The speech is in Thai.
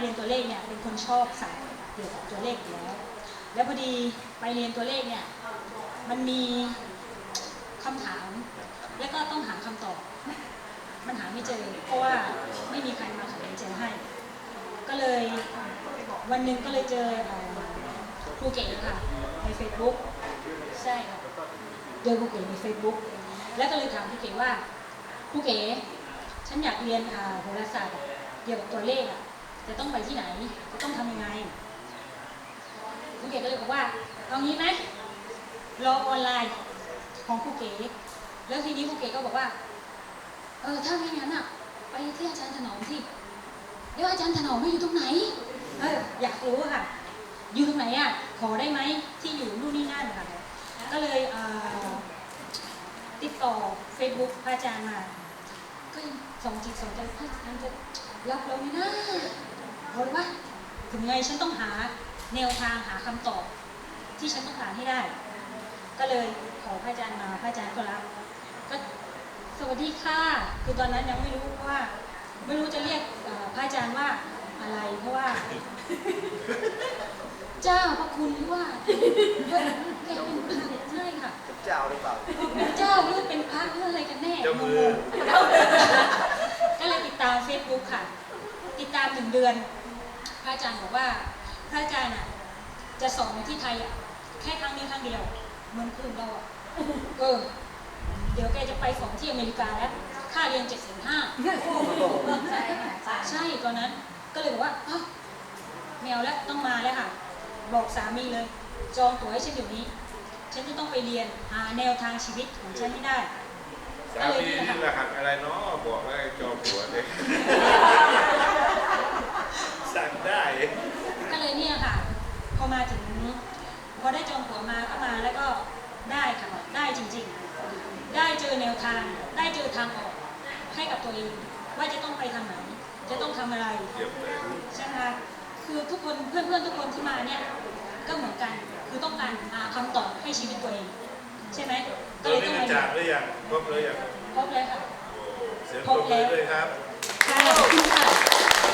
เรียนตัวเลขเนี่ยเป็นคนชอบสายเกี่ยวกับตัวเลขอยู่แล้ว แล้วพอดีไปเรียนตัวเลขเนี่ยมันมีคำถาม แล้วก็ต้องหาคำตอบ มันหาไม่เจอ เพราะว่าไม่มีใครมาไขเจอให้ ก็เลยวันหนึ่งก็เลยเจอครูเก๋ค่ะใน Facebook ใช่ค่ะเจอครูเก๋ใน Facebook แล้วก็เลยถามครูเก๋ว่าครูเก๋ฉันอยากเรียนโหราศาสตร์เกี่ยวกับตัวเลขอะ จะต้องไปที่ไหน จะต้องทำยังไงครูเก๋ก็เลยบอกว่าเอางี้ไหมรอออนไลน์ของครูเก๋แล้วทีนี้ครูเก๋ก็บอกว่า เออถ้าไม่งั้นอะ ไปที่อาจารย์ถนอมที่แล้วอาจารย์ถนอมไม่อยู่ตรงไหน เอออยากรู้ค่ะ อยู่ตรงไหนอะ ขอได้ไหมที่อยู่นู่นนี่นั่นค่ะ ก็เลยติดต่อ Facebook พระอาจารย์มา ก็ยังสองจิตสองใจพระอาจารย์จะรับเราไหมนะเอาเลยว่าถึงไงฉันต้องหาแนวทางหาคำตอบ ที่ฉันต้องการให้ได้ ก็เลยขอพระอาจารย์มาพระอาจารย์ก็รับก็สวัสดีค่ะ คือตอนนั้นยังไม่รู้ว่า ไม่รู้จะเรียกเอ่อพระอาจารย์ว่าอะไรเพราะว่า เจ้าพระคุณหรือว่าแกเป็นพระใช่ค่ะ เจ้าหรือเปล่าเป็นเจ้าหรือเป็นพระหรืออะไรกันแน่เจ้ามือ งงๆก็เลยติดตามเฟซบุ๊กค่ะ ติดตามหนึ่งเดือน พระอาจารย์บอกว่าพระอาจารย์อะจะสอนที่ไทยอะแค่ครั้งนี้ครั้งเดียว เหมือนคืนเราอะเออ เดี๋ยวแกจะไปสอนที่อเมริกาแล้วค่าเรียนเจ็ดแสนห้าใช่ค่ะใช่ใช่ตอนนั้น ก็เลยบอกว่าอ้าวแมวแล้วต้องมาแล้วค่ะ บอกสามีเลย จองตั๋วให้ฉันเดี๋ยวนี้ ฉันจะต้องไปเรียนหาแนวทางชีวิตของฉันให้ได้สามีนี่รหัสอะไรเนาะบอกว่าจอมหัวเลยสั่งได้ ก็เลยเนี่ยค่ะ พอ มาถึงพอได้จองตั๋วมาก็มาแล้วก็ได้ค่ะได้จริง ๆ ได้เจอแนวทางได้เจอทางออกให้กับตัวเองว่าจะต้องไปทางไหนจะต้องทำอะไรเยี่ยมเลยใช่ไหมคะคือทุกคนเพื่อนๆทุกคนที่มาเนี่ยก็เหมือนกันคือต้องการหาคำตอบให้ชีวิตตัวเองใช่ไหมตก็อนเลยนี้ต้องได้มาจากหรือยังครบหรือยังพบเลยค่ะโอ้เสียงปรบมือด้วยครับ